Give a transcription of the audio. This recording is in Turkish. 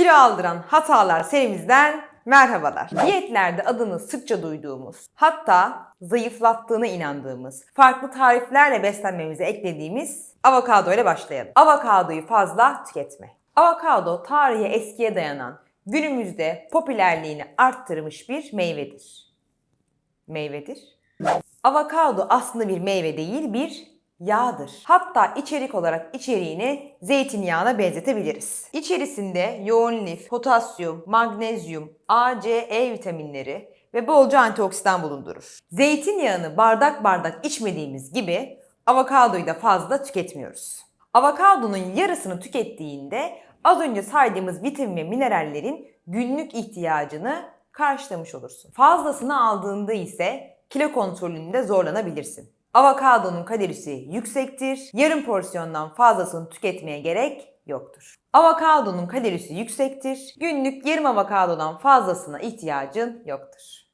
Kilo aldıran hatalar serimizden merhabalar. Diyetlerde adını sıkça duyduğumuz, hatta zayıflattığına inandığımız, farklı tariflerle beslenmemize eklediğimiz avokado ile başlayalım. Avokadoyu fazla tüketme. Avokado tarihe eskiye dayanan, günümüzde popülerliğini arttırmış bir meyvedir. Meyvedir. Avokado aslında bir meyve değil, bir yağdır. Hatta içerik olarak içeriğini zeytinyağına benzetebiliriz. İçerisinde yoğun lif, potasyum, magnezyum, A, C, E vitaminleri ve bolca antioksidan bulundurur. Zeytinyağını bardak bardak içmediğimiz gibi avokadoyu da fazla tüketmiyoruz. Avokadonun yarısını tükettiğinde az önce saydığımız vitamin ve minerallerin günlük ihtiyacını karşılamış olursun. Fazlasını aldığında ise kilo kontrolünde zorlanabilirsin. Avokadonun kalorisi yüksektir. Yarım porsiyondan fazlasını tüketmeye gerek yoktur. Avokadonun kalorisi yüksektir. Günlük yarım avokadodan fazlasına ihtiyacın yoktur.